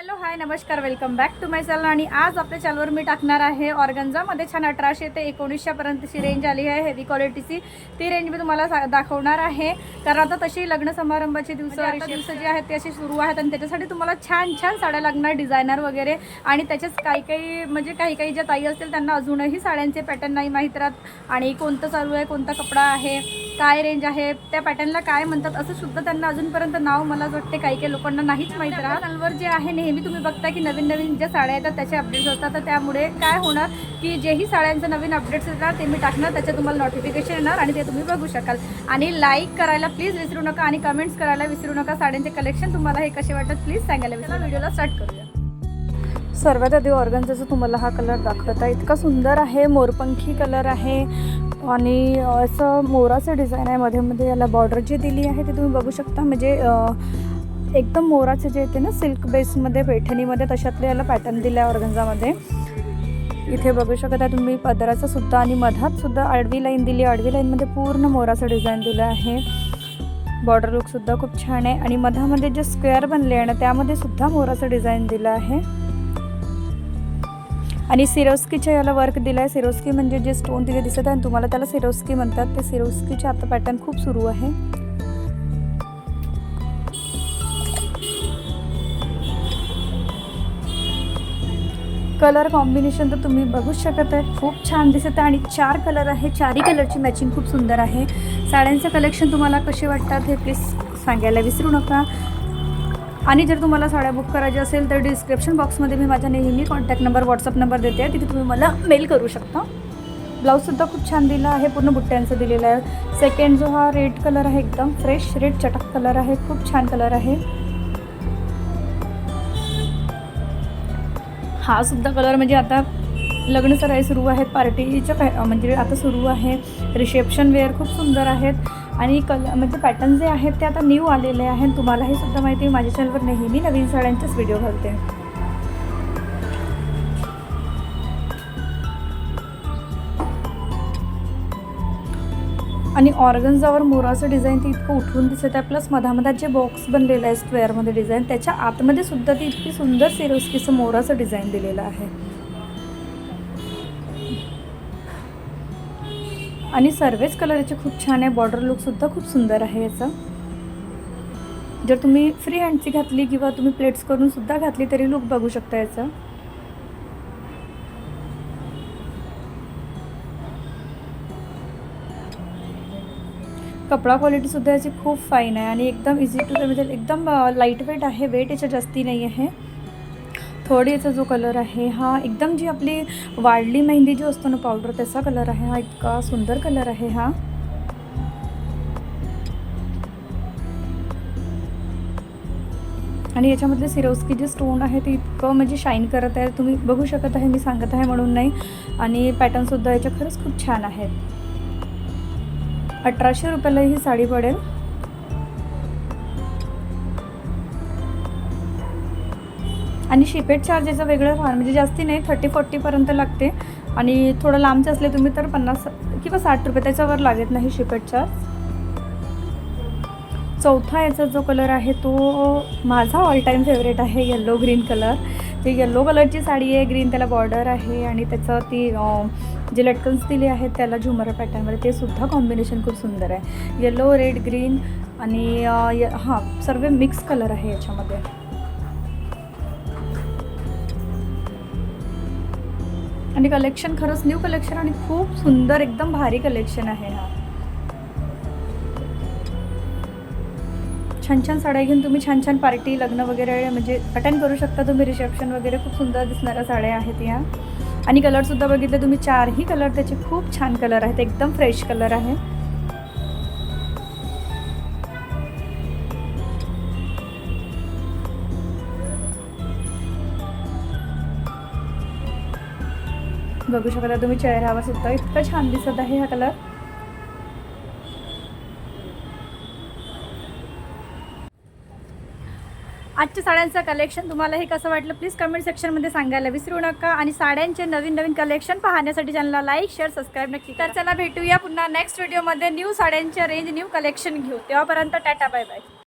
Hello hi नमस्कार welcome back to my channel. आणि आज आपल्या चॅनलवर मी टाकणार आहे ऑर्गन्झामध्ये छान अठराशे ते एकोणीसशेपर्यंतची रेंज आली आहे हेवी क्वालिटीची ती रेंज मी तुम्हाला सा- दाखवणार आहे. कारण आता तशी लग्न समारंभाची दिवस दिवस जे आहेत ते असे सुरू आहेत आणि त्याच्यासाठी तुम्हाला छान छान साड्या लागणार डिझायनर वगैरे. आणि त्याच्याच काही काही म्हणजे काही काही ज्या ताई असतील त्यांना अजूनही साड्यांचे पॅटर्न नाही माहीत राहत. आणि कोणतं चालू आहे कोणता कपडा आहे काय रेंज आहे त्या पॅटर्नला काय म्हणतात असं सुद्धा त्यांना अजूनपर्यंत नाव मला वाटते काही काही लोकांना नाहीच माहीत राहत. चॅनलवर जे आहे नेहमी तुम्ही बघता की नवीन नवीन ज्या साड्या येतात त्याचे अपडेट्स असतात. तर त्यामुळे काय होणार की जेही साड्यांचं नवीन अपडेट्स येणार ते मी टाकणार. त्याचे तुम्हाला नोटिफिकेशन येणार आणि ते तुम्ही बघू शकाल. आणि लाईक करायला प्लीज विसरू नका आणि कमेंट्स करायला विसरू नका. साड्यांचे कलेक्शन तुम्हाला हे कसे वाटत प्लीज सांगायला विसरू व्हिडिओला स्टार्ट करूया. सर्वात आधी ऑर्गन्झाचा तुम्हाला हा कलर दाखवत आहे इतका सुंदर आहे मोरपंखी कलर आहे. आणि असं मोराचं डिझाईन आहे मध्ये मध्ये याला बॉर्डर जी दिली आहे ते तुम्ही बघू शकता. म्हणजे एकदम मोराचे जे येते ना सिल्क बेसमध्ये पैठणीमध्ये तशातले याला पॅटर्न दिला आहे ऑर्गन्झामध्ये इथे बघू शकता तुम्ही पदराचं सुद्धा आणि मधात सुद्धा आडवी लाईन दिली. आहे आडवी लाईनमध्ये पूर्ण मोराचं डिझाईन दिलं आहे. बॉर्डर लुकसुद्धा खूप छान आहे. आणि मधामध्ये जे स्क्वेअर बनले आहे ना त्यामध्ये सुद्धा मोराचं डिझाईन दिलं आहे. आणि सिरोस्कीच्या याला वर्क दिलं आहे सिरोस्की म्हणजे जे स्टोन तिथे दिसत आहे तुम्हाला त्याला सिरोस्की म्हणतात. ते सिरोस्कीचे आता पॅटर्न खूप सुरू आहे. कलर कॉम्बिनेशन तर तुम्ही बघूच शकत आहे. खूप छान दिसत आहे आणि चार कलर आहे. चारही कलरची मॅचिंग खूप सुंदर आहे. साड्यांचं कलेक्शन तुम्हाला कसे वाटतात हे प्लीज सांगायला विसरू नका. आणि जर तुम्हाला साड्या बुक करायच्या असेल तर डिस्क्रिप्शन बॉक्समध्ये मी माझा नेहमी कॉन्टॅक्ट नंबर व्हॉट्सअप नंबर देते. तिथे तुम्ही मला मेल करू शकता. ब्लाऊजसुद्धा खूप छान दिला आहे. पूर्ण बुट्ट्यांचं दिलेलं आहे. सेकंड जो हा रेड कलर आहे एकदम फ्रेश रेड चटक कलर आहे. खूप छान कलर आहे. हा सुद्धा कलर म्हणजे आता लग्न सराई सुरू आहेत पार्टीच्या पॅ म्हणजे आता सुरू आहे. रिसेप्शन वेअर खूप सुंदर आहेत. आणि कल म्हणजे पॅटर्न जे आहेत ते आता न्यू आलेले आहेत. तुम्हाला हे सुद्धा माहिती आहे माझ्या चॅनलवर नेहमी नवीन साड्यांचेच व्हिडिओ घालते. आणि ऑर्गन्झावर मोराचं डिझाईन ते इतकं उठून दिसत आहे प्लस मधामधात जे बॉक्स बनलेलं आहे स्क्वेअरमध्ये डिझाईन त्याच्या आतमध्ये सुद्धा ती इतकी सुंदर सिरोस्कीचं मोराचं डिझाईन दिलेलं आहे. आणि सर्वेच कलर याचे खूप छान आहे बॉर्डर लुकसुद्धा खूप सुंदर आहे याचं. जर तुम्ही फ्री हँडची घातली किंवा तुम्ही प्लेट्स करून सुद्धा घातली तरी लुक बघू शकता याचं. कपडा क्वालिटीसुद्धा याची खूप फाईन आहे आणि एकदम इझी टू म्हणजे एकदम लाइट वेट आहे वेट याच्या जास्ती नाही आहे थोडी याचा जो कलर आहे हा एकदम जी आपली वाढली मेहंदी जो असतो ना पावडर त्याचा कलर आहे हा इतका सुंदर कलर आहे हा. आणि याच्यामधले सिरोस्की जे स्टोन आहे ते इतकं म्हणजे शाईन करत आहे तुम्ही बघू शकत आहे मी सांगत आहे म्हणून नाही. आणि पॅटर्नसुद्धा याच्या खरंच खूप छान आहेत. अठराशे रुपयाला ही साडी पडेल. आणि शिपेट चार्जेचं वेगळं राहणार म्हणजे जास्ती नाही थर्टी फोर्टीपर्यंत लागते. आणि थोडं लांबचे असले तुम्ही तर पन्नास किंवा साठ रुपये त्याच्यावर लागत नाही शिपेट चार्ज चौथा याचा जो कलर आहे तो माझा ऑल टाईम फेवरेट आहे येल्लो ग्रीन कलर ती येल्लो कलरची साडी आहे ग्रीन त्याला बॉर्डर आहे आणि त्याचं ती जे लटकन्स दिले आहेत त्याला झुमर पॅटर्नमध्ये ते सुद्धा कॉम्बिनेशन खूप सुंदर आहे. येल्लो रेड ग्रीन आणि य- हां सर्व मिक्स कलर आहे याच्यामध्ये. आणि कलेक्शन खरंच न्यू कलेक्शन आणि खूप सुंदर एकदम भारी कलेक्शन आहे हा. छान छान साड्या घेऊन तुम्ही छान छान पार्टी लग्न वगैरे म्हणजे अटेंड करू शकता तुम्ही. रिसेप्शन वगैरे खूप सुंदर दिसणाऱ्या साड्या आहेत या. आणि कलरसुद्धा बघितले तुम्ही चारही कलर त्याचे खूप छान कलर आहेत. एकदम फ्रेश कलर आहे. बघू शकता तुम्ही चेहऱ्यावर सुद्धा इतकं छान दिसत आहे हा कलर आजच्या साड्यांचं कलेक्शन तुम्हाला हे कसं वाटलं प्लीज कमेंट सेक्शनमध्ये सांगायला विसरू नका. आणि साड्यांचे नवीन नवीन कलेक्शन पाहण्यासाठी चॅनलला लाईक शेअर सबस्क्राईब नक्की तर चला भेटूया पुन्हा नेक्स्ट व्हिडिओमध्ये न्यू साड्यांच्या रेंज न्यू कलेक्शन घेऊ. तेव्हापर्यंत टाटा बाय बाय